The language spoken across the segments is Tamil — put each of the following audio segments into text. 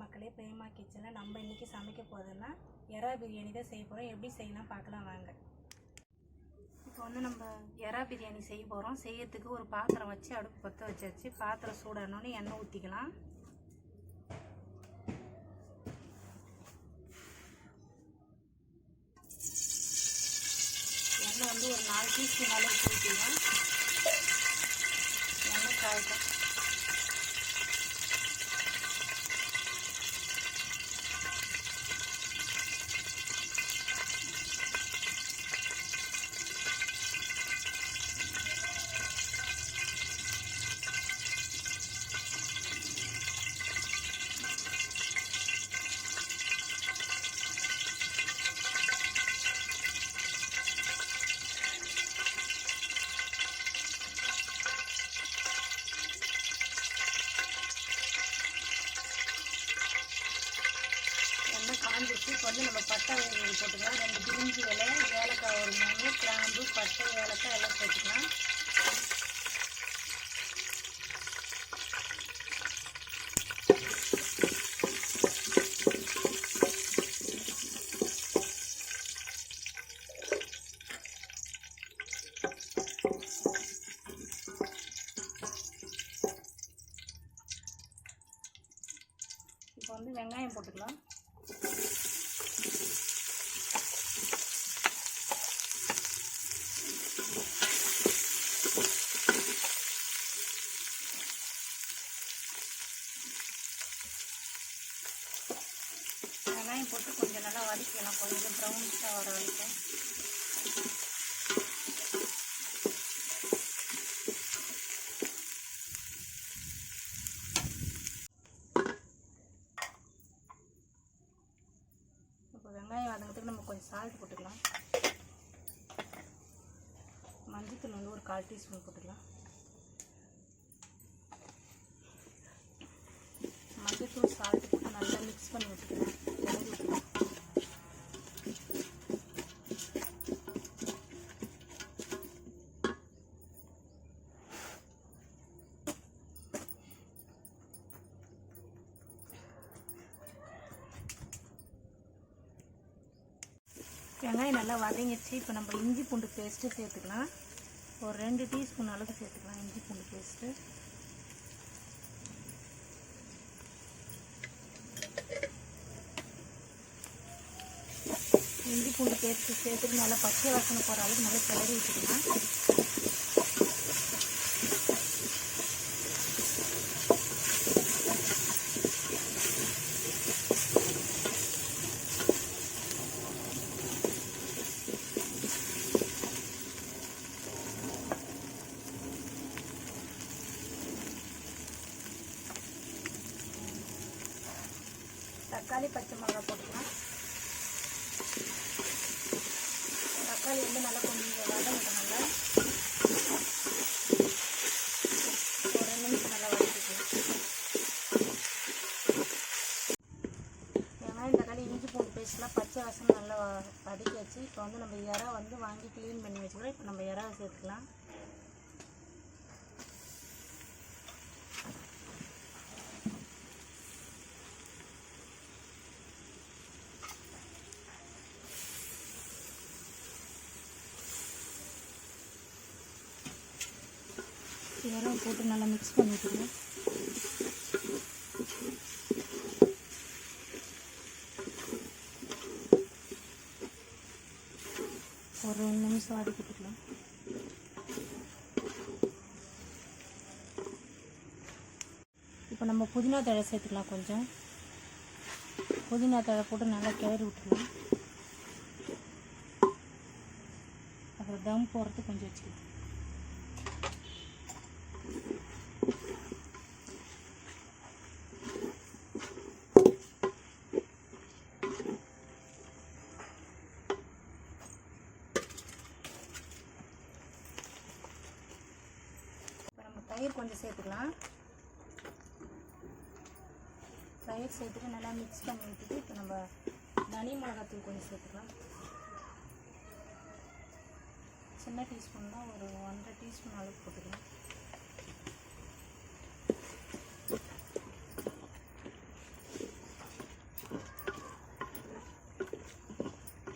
மக்களே பிரேமா கிச்சனில் நம்ம இன்றைக்கி சமைக்க போகிறதுன்னா எறா பிரியாணி தான் செய்ய போகிறோம் எப்படி செய்யலாம் பார்க்கலாம் வாங்க. இப்போ வந்து நம்ம எறா பிரியாணி செய்ய போகிறோம் செய்யறதுக்கு ஒரு பாத்திரம் வச்சு அடுப்பு பற்ற வச்சாச்சு. பாத்திரம் சூடானோன்னு எண்ணெய் ஊற்றிக்கலாம் எண்ணெய் வந்து ஒரு நாலு டீஸ்பூன் அளவுக்கு ஊற்றிக்கலாம் எண்ணெய் காய்க்கும் எண்ணெய் காஞ்சிச்சு இப்போ வந்து நம்ம பட்டை போட்டுக்கலாம். ரெண்டு பிரிஞ்சி இலை ஏலக்காய் ஒரு மூணு கிராம்பு பட்டை ஏலக்காய் எல்லாம் போட்டுக்கலாம் இப்போ வந்து வெங்காயம் போட்டுக்கலாம் வெங்காயம் போட்டு கொஞ்சம் நல்லா கொஞ்சம் ப்ரௌனிஷாக வர வரைக்கும் இப்போ வெங்காயம் வதங்கிறதுக்கு நம்ம கொஞ்சம் சால்ட் போட்டுக்கலாம். மஞ்சத்தூள் வந்து ஒரு கால் டீஸ்பூன் போட்டுக்கலாம். மஞ்சத்தூள் சால்ட் போட்டு நல்லா மிக்ஸ் பண்ணி விட்டுக்கலாம் வெங்காயம் நல்லா வதங்கிடுச்சு. இப்போ நம்ம இஞ்சி பூண்டு பேஸ்ட்டு சேர்த்துக்கலாம். ஒரு ரெண்டு டீஸ்பூன் அளவுக்கு சேர்த்துக்கலாம் இஞ்சி பூண்டு பேஸ்ட்டு. இஞ்சி பூண்டு பேஸ்ட்டு சேர்த்துட்டு நல்லா பச்சை வாசனை போகிற அளவுக்கு நல்லா கிளறி விட்டுக்கலாம் தக்காளி பச்சை மிளகா போட்டுக்கலாம். தக்காளி வந்து நல்லா கொஞ்சம் வதங்கட்டும் நல்லா. ஒரு ரெண்டு நிமிஷம் நல்லா வதக்கிக்கலாம். வெங்காயம் தக்காளி இஞ்சி பூண்டு பேஸ்ட்லாம் பச்சை வாசனை நல்லா வ- வதக்கி வச்சு இப்போ வந்து நம்ம இறா வந்து வாங்கி க்ளீன் பண்ணி வச்சுக்கிறோம். இப்போ நம்ம இறாவை சேர்த்துக்கலாம். இதெல்லாம் போட்டு நல்லா மிக்ஸ் பண்ணிக்கோங்க. ஒரு ரெண்டு நிமிஷம் வதக்கிட்டுக்கலாம் இப்போ நம்ம புதினா தழை சேர்த்துக்கலாம் கொஞ்சம். புதினா தழை போட்டு நல்லா கிளறி விட்டுக்கலாம் அப்புறம் தம் போடுறதுக்கு கொஞ்சம் வச்சுக்கலாம். தயிர் கொஞ்சம் சேர்த்துக்கலாம். தயிர் சேர்த்துட்டு நல்லா மிக்ஸ் பண்ணி விட்டுட்டு இப்போ நம்ம தனி மிளகாத்தூள் கொஞ்சம் சேர்த்துக்கலாம். சின்ன டீஸ்பூன் தான் ஒரு ஒன்றரை டீஸ்பூன் அளவுக்கு போட்டுக்கலாம்.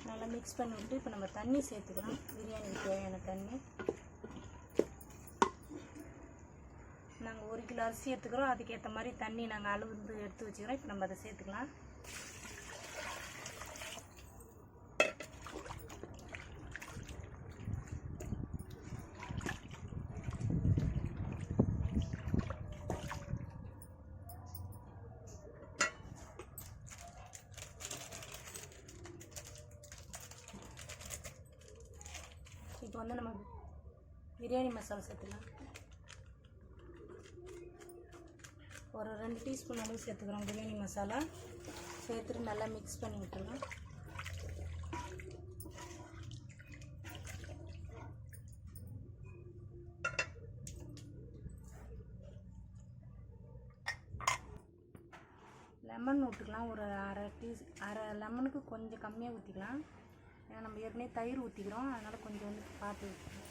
நல்லா மிக்ஸ் பண்ணி விட்டு இப்போ நம்ம தண்ணி சேர்த்துக்கலாம். பிரியாணிக்கு தேவையான தண்ணி. நாங்கள் ஒரு கிலோ அரிசி எடுத்துக்கிறோம். அதுக்கேற்ற மாதிரி தண்ணி நாங்கள் அளவு வந்து எடுத்து வச்சுக்கிறோம். இப்போ நம்ம அதை சேர்த்துக்கலாம். இப்போ வந்து நம்ம பிரியாணி மசாலா சேர்த்துக்கலாம். ஒரு ரெண்டு டீஸ்பூன் அளவு சேர்த்துக்கிறோம் பிரியாணி மசாலா. சேர்த்துட்டு நல்லா மிக்ஸ் பண்ணி விட்டுருவோம் லெமன் விட்டுக்கலாம் ஒரு அரை டீ அரை லெமனுக்கு கொஞ்சம் கம்மியாக ஊற்றிக்கலாம் ஏன்னா நம்ம ஏற்கனவே தயிர் ஊற்றிக்கிறோம் அதனால் கொஞ்சம் வந்து பார்த்து ஊற்றிக்கலாம்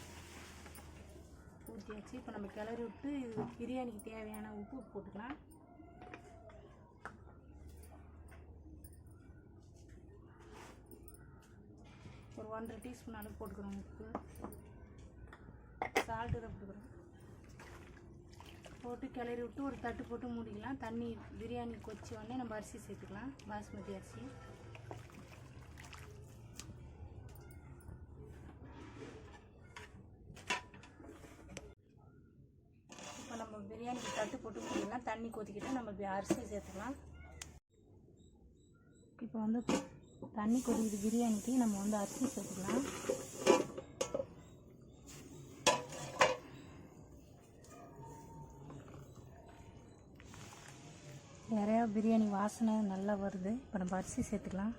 ஊற்றியாச்சு இப்போ நம்ம கிளறி விட்டு இது பிரியாணிக்கு தேவையான உப்பு போட்டுக்கலாம். ஒரு ஒன்றரை டீஸ்பூன் அளவு போட்டுக்கிறோம் உப்பு. சால்ட்டு தான் போட்டுக்கிறோம் போட்டு கிளறி விட்டு ஒரு தட்டு போட்டு மூடிக்கலாம். தண்ணி பிரியாணி கொச்சி உடனே நம்ம அரிசி சேர்த்துக்கலாம். பாஸ்மதி அரிசி. பிரியாணி பிரியாணிக்கு தட்டு போட்டு மூடிக்கலாம் தண்ணி கொதிக்கிட்டு நம்ம அரிசி சேர்த்துக்கலாம். இப்போ வந்து தண்ணி கொதிக்குது பிரியாணிக்கு நம்ம வந்து அரிசி சேர்த்துக்கலாம். நிறையா பிரியாணி வாசனை நல்லா வருது. இப்போ நம்ம அரிசி சேர்த்துக்கலாம்.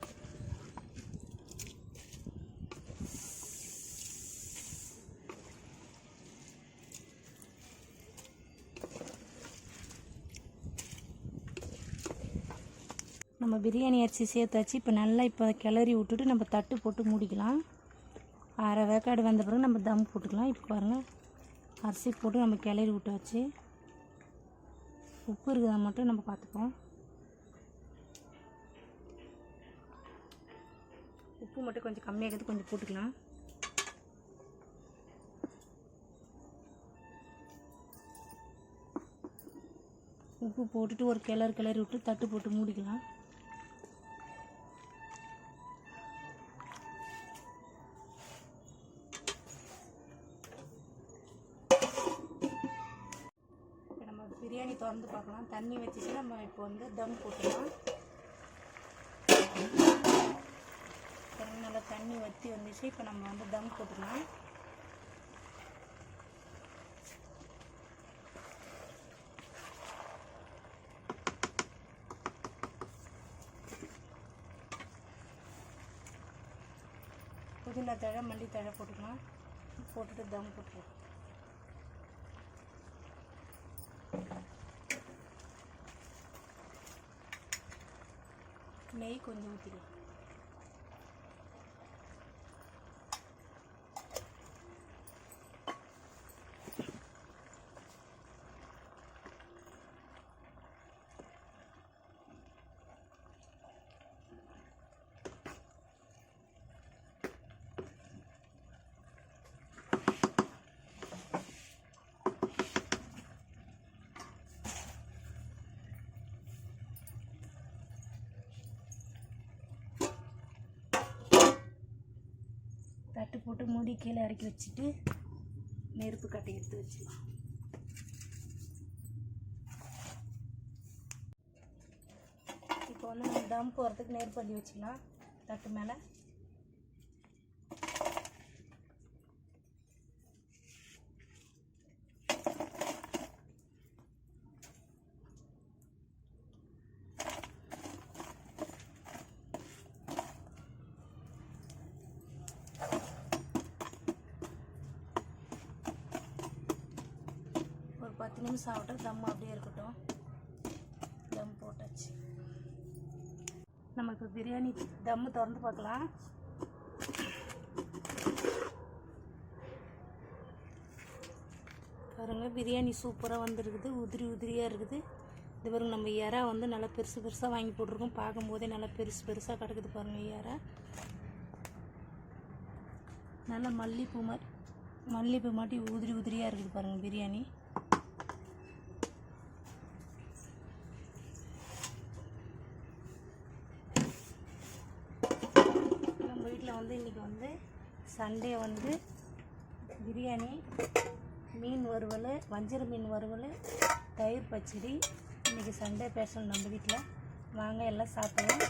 நம்ம பிரியாணி அரிசி சேர்த்தாச்சு. இப்போ நல்லா இப்போ கிளறி விட்டுட்டு நம்ம தட்டு போட்டு மூடிக்கலாம். அரை வேக்காடு வந்த பிறகு நம்ம தம் போட்டுக்கலாம். இப்போ பாருங்கள் அரிசி போட்டு நம்ம கிளறி விட்டாச்சு. உப்பு இருக்குதா மட்டும் நம்ம பார்த்துப்போம். உப்பு மட்டும் கொஞ்சம் கம்மியாகிறது கொஞ்சம் போட்டுக்கலாம். உப்பு போட்டுட்டு ஒரு கிளறு கிளறி விட்டு தட்டு போட்டு மூடிக்கலாம். திறந்து பார்க்கலாம். தண்ணி வச்சுட்டு நம்ம இப்போ வந்து தம் போட்டுக்கலாம். நல்லா தண்ணி வற்றி வந்துச்சு. இப்போ நம்ம வந்து தம் போட்டுக்கலாம். புதினா தழை மல்லி தழை போட்டுக்கலாம். போட்டுட்டு தம் போட்டுக்கலாம். நெய் கொஞ்சம் ஊற்றிக்கலாம் தட்டு போட்டு மூடி கீழே இறக்கி வச்சுட்டு நெருப்பு கட்டி எடுத்து வச்சுக்கலாம். இப்போ வந்து நம்ம தம் போகிறதுக்கு நெருப்பு அள்ளி வச்சுக்கலாம். தட்டு மேலே ஒரு பத்து நிமிஷம் ஆகட்டும் தம் அப்படியே இருக்கட்டும். தம் போட்டாச்சு. நம்ம இப்போ பிரியாணி தம்மு திறந்து பார்க்கலாம். பாருங்க பிரியாணி சூப்பராக வந்துருக்குது உதிரி உதிரியாக இருக்குது. இது பாருங்க நம்ம இறா வந்து நல்லா பெருசு பெருசாக வாங்கி போட்டிருக்கோம். பார்க்கும்போதே நல்லா பெருசு பெருசாக கிடக்குது பாருங்கள் இறா. நல்லா மல்லிப்பூ மாதிரி மல்லிப்பூ மாட்டி உதிரி உதிரியாக இருக்குது பாருங்கள் பிரியாணி நம்ம வீட்டில் வந்து சண்டே வந்து பிரியாணி மீன் வறுவல் வஞ்சர மீன் வறுவல் தயிர் பச்சடி. இன்றைக்கி சண்டே பேசணும் நம்ம வீட்டில் வாங்க எல்லாம் சாப்பிடலாம்.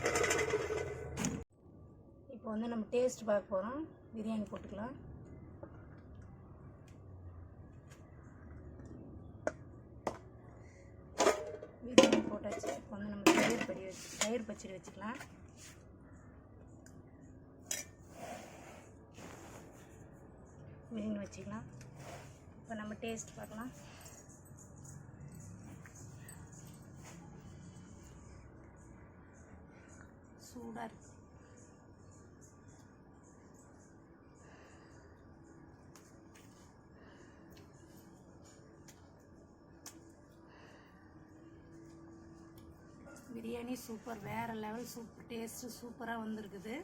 இப்போ வந்து நம்ம டேஸ்ட் பார்க்க போகிறோம் பிரியாணி போட்டுக்கலாம். பிரியாணி போட்டாச்சு. இப்போ வந்து நம்ம தயிர் படி வச்சு தயிர் பச்சடி வச்சுக்கலாம். மீன் வச்சுக்கலாம். இப்போ நம்ம டேஸ்ட் பார்க்கலாம். சூடாக இருக்கு. பிரியாணி சூப்பர் வேறு லெவல் சூப்பர் டேஸ்ட்டு சூப்பராக வந்திருக்குது.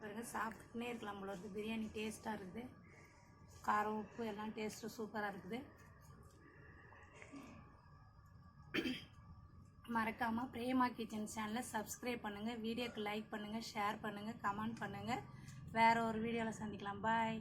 பாருங்கள் சாப்பிட்டுனே இருக்கலாம் போல இருக்குது பிரியாணி டேஸ்ட்டாக இருக்குது. காரம் உப்பு எல்லாம் டேஸ்ட்டு சூப்பராக இருக்குது. மறக்காமல் பிரேமா கிச்சன் சேனலை சப்ஸ்கிரைப் பண்ணுங்கள் வீடியோக்கு லைக் பண்ணுங்கள் ஷேர் பண்ணுங்கள் கமெண்ட் பண்ணுங்கள் வேறு ஒரு வீடியோவில் சந்திக்கலாம். பாய்